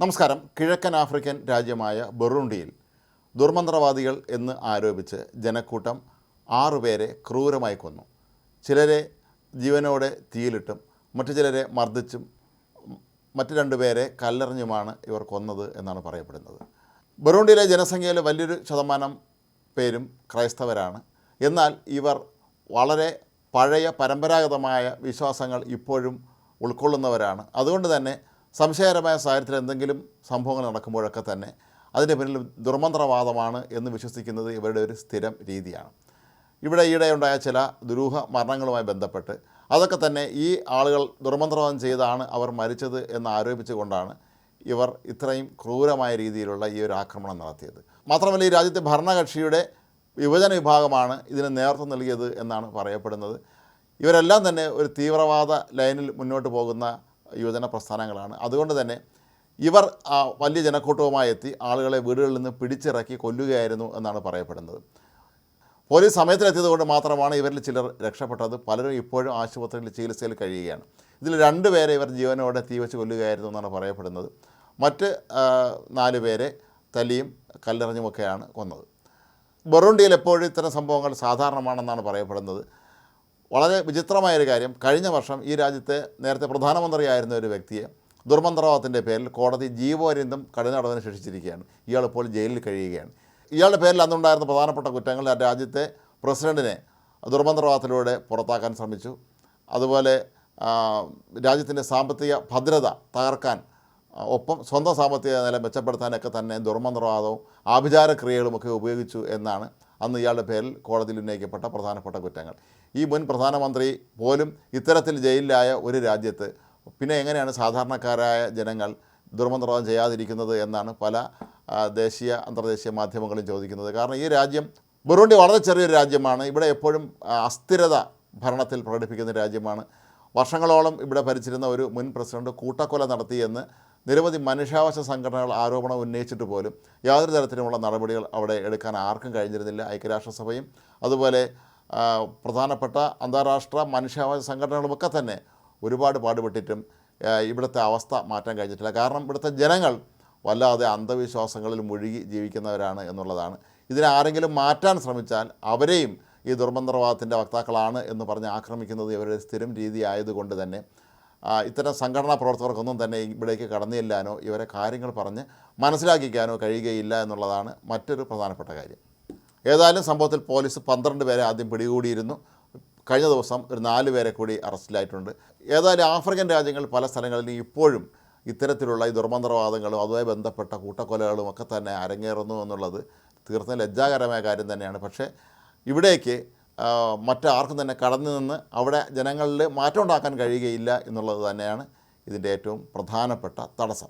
നമസ്കാരം. കിഴക്കൻ ആഫ്രിക്കൻ രാജ്യമായ ബൊറുണ്ടിയിൽ ദുർമന്ത്രവാദികൾ എന്ന് ആരോപിച്ച് ജനക്കൂട്ടം ആറുപേരെ ക്രൂരമായി കൊന്നു. ചിലരെ ജീവനോടെ തീയിലിട്ടും മറ്റു ചിലരെ മർദ്ദിച്ചും മറ്റു രണ്ടുപേരെ കല്ലെറിഞ്ഞുമാണ് ഇവർ കൊന്നത് എന്നാണ് പറയപ്പെടുന്നത്. ബറൂണ്ടിയിലെ ജനസംഖ്യയിലെ വലിയൊരു ശതമാനം പേരും ക്രൈസ്തവരാണ്. എന്നാൽ ഇവർ വളരെ പഴയ പരമ്പരാഗതമായ വിശ്വാസങ്ങൾ ഇപ്പോഴും ഉൾക്കൊള്ളുന്നവരാണ്. അതുകൊണ്ട് തന്നെ സംശയകരമായ സാഹചര്യത്തിൽ എന്തെങ്കിലും സംഭവങ്ങൾ നടക്കുമ്പോഴൊക്കെ തന്നെ അതിന്റെ പിന്നിൽ ദുർമന്ത്രവാദമാണ് എന്ന് വിശ്വസിക്കുന്നത് ഇവരുടെ ഒരു സ്ഥിരം രീതിയാണ്. ഇവിടെ ഈയിടെ ഉണ്ടായ ചില ദുരൂഹ മരണങ്ങളുമായി ബന്ധപ്പെട്ട് അതൊക്കെ തന്നെ ഈ ആളുകൾ ദുർമന്ത്രവാദം ചെയ്താണ് അവർ മരിച്ചത് എന്ന് ആരോപിച്ചുകൊണ്ടാണ് ഇവർ ഇത്രയും ക്രൂരമായ രീതിയിലുള്ള ഈ ഒരു ആക്രമണം നടത്തിയത്. മാത്രമല്ല ഈ രാജ്യത്തെ ഭരണകക്ഷിയുടെ യുവജന വിഭാഗമാണ് ഇതിന് നേതൃത്വം നൽകിയത് എന്നാണ് പറയപ്പെടുന്നത്. ഇവരെല്ലാം തന്നെ ഒരു തീവ്രവാദ ലൈനിൽ മുന്നോട്ട് പോകുന്ന യുവജന പ്രസ്ഥാനങ്ങളാണ്. അതുകൊണ്ട് തന്നെ ഇവർ വലിയ ജനക്കൂട്ടവുമായി എത്തി ആളുകളെ വീടുകളിൽ നിന്ന് പിടിച്ചിറക്കി കൊല്ലുകയായിരുന്നു എന്നാണ് പറയപ്പെടുന്നത്. പോലീസ് സമയത്തിലെത്തിയത് കൊണ്ട് മാത്രമാണ് ഇവരിൽ ചിലർ രക്ഷപ്പെട്ടത്. പലരും ഇപ്പോഴും ആശുപത്രിയിൽ ചികിത്സയിൽ കഴിയുകയാണ്. ഇതിൽ രണ്ട് പേരെ ഇവർ ജീവനോടെ തീവച്ച് കൊല്ലുകയായിരുന്നു എന്നാണ് പറയപ്പെടുന്നത്. മറ്റ് നാല് പേരെ തല്ലിയും കല്ലെറിഞ്ഞുമൊക്കെയാണ് കൊന്നത്. ബൊറുണ്ടിയിൽ എപ്പോഴും ഇത്തരം സംഭവങ്ങൾ സാധാരണമാണെന്നാണ് പറയപ്പെടുന്നത്. വളരെ വിചിത്രമായൊരു കാര്യം. കഴിഞ്ഞ വർഷം ഈ രാജ്യത്തെ നേരത്തെ പ്രധാനമന്ത്രിയായിരുന്ന ഒരു വ്യക്തിയെ ദുർമന്ത്രവാദത്തിന്റെ പേരിൽ കോടതി ജീവപര്യന്തം കഠിനടവിന് ശിക്ഷിച്ചിരിക്കുകയാണ്. ഇയാൾ ഇപ്പോൾ ജയിലിൽ കഴിയുകയാണ്. ഇയാളുടെ പേരിൽ അന്നുണ്ടായിരുന്ന പ്രധാനപ്പെട്ട കുറ്റങ്ങൾ രാജ്യത്തെ പ്രസിഡന്റിനെ ദുർമന്ത്രവാദത്തിലൂടെ പുറത്താക്കാൻ ശ്രമിച്ചു. അതുപോലെ രാജ്യത്തിന്റെ സാമ്പത്തിക ഭദ്രത തകർക്കാൻ ഒപ്പം സ്വന്തം സാമ്പത്തിക നില മെച്ചപ്പെടുത്താനൊക്കെ തന്നെ ദുർമന്ത്രവാദവും ആഭിചാരക്രിയകളുമൊക്കെ ഉപയോഗിച്ചു എന്നാണ് അന്ന് ഇയാളുടെ പേരിൽ കോടതിയിൽ ഉന്നയിക്കപ്പെട്ട പ്രധാനപ്പെട്ട കുറ്റങ്ങൾ. ഈ മുൻ പ്രധാനമന്ത്രി പോലും ഇത്തരത്തിൽ ജയിലിലായ ഒരു രാജ്യത്ത് പിന്നെ എങ്ങനെയാണ് സാധാരണക്കാരായ ജനങ്ങൾ ദുർമന്ത്രവാദം ചെയ്യാതിരിക്കുന്നത് എന്നാണ് പല ദേശീയ അന്തർദേശീയ മാധ്യമങ്ങളും ചോദിക്കുന്നത്. കാരണം ഈ രാജ്യം ബുറുണ്ടി വളരെ ചെറിയൊരു രാജ്യമാണ്. ഇവിടെ എപ്പോഴും അസ്ഥിരത ഭരണത്തിൽ പ്രകടിപ്പിക്കുന്ന രാജ്യമാണ്. വർഷങ്ങളോളം ഇവിടെ ഭരിച്ചിരുന്ന ഒരു മുൻ പ്രസിഡന്റ് കൂട്ടക്കൊല നടത്തിയെന്ന് നിരവധി മനുഷ്യാവകാശ സംഘടനകൾ ആരോപണം ഉന്നയിച്ചിട്ട് പോലും യാതൊരു തരത്തിലുമുള്ള നടപടികൾ അവിടെ എടുക്കാൻ ആർക്കും കഴിഞ്ഞിരുന്നില്ല ഐക്യരാഷ്ട്രസഭയും അതുപോലെ പ്രധാനപ്പെട്ട അന്താരാഷ്ട്ര മനുഷ്യാവകാശ സംഘടനകളുമൊക്കെ തന്നെ ഒരുപാട് പാടുപെട്ടിട്ടും ഇവിടുത്തെ അവസ്ഥ മാറ്റാൻ കഴിഞ്ഞിട്ടില്ല. കാരണം ഇവിടുത്തെ ജനങ്ങൾ വല്ലാതെ അന്ധവിശ്വാസങ്ങളിൽ മുഴുകി ജീവിക്കുന്നവരാണ് എന്നുള്ളതാണ്. ഇതിനെ ആരെങ്കിലും മാറ്റാൻ ശ്രമിച്ചാൽ അവരെയും ഈ ദുർമന്ത്രവാദത്തിന്റെ വക്താക്കളാണ് എന്ന് പറഞ്ഞ് ആക്രമിക്കുന്നത് ഇവരുടെ സ്ഥിരം രീതി ആയതുകൊണ്ട് തന്നെ ഇത്തരം സംഘടനാ പ്രവർത്തകർക്കൊന്നും തന്നെ ഇവിടേക്ക് കടന്നു ചെല്ലാനോ ഇവരെ കാര്യങ്ങൾ പറഞ്ഞ് മനസ്സിലാക്കിക്കാനോ കഴിയുകയില്ല എന്നുള്ളതാണ് മറ്റൊരു പ്രധാനപ്പെട്ട കാര്യം. ഏതായാലും സംഭവത്തിൽ പോലീസ് പന്ത്രണ്ട് പേരെ ആദ്യം പിടികൂടിയിരുന്നു. കഴിഞ്ഞ ദിവസം ഒരു നാല് പേരെ കൂടി അറസ്റ്റിലായിട്ടുണ്ട്. ഏതായാലും ആഫ്രിക്കൻ രാജ്യങ്ങൾ പല സ്ഥലങ്ങളിലും ഇപ്പോഴും ഇത്തരത്തിലുള്ള ഈ ദുർമന്ത്രവാദങ്ങളും അതുമായി ബന്ധപ്പെട്ട കൂട്ടക്കൊലകളും ഒക്കെ തന്നെ അരങ്ങേറുന്നു എന്നുള്ളത് തീർത്തും ലജ്ജാകരമായ കാര്യം തന്നെയാണ്. പക്ഷേ ഇവിടേക്ക് മറ്റാർക്കും തന്നെ കടന്നു നിന്ന് അവിടെ ജനങ്ങളിൽ മാറ്റം ഉണ്ടാക്കാൻ കഴിയുകയില്ല എന്നുള്ളത് തന്നെയാണ് ഇതിന്റെ ഏറ്റവും പ്രധാനപ്പെട്ട തടസ്സം.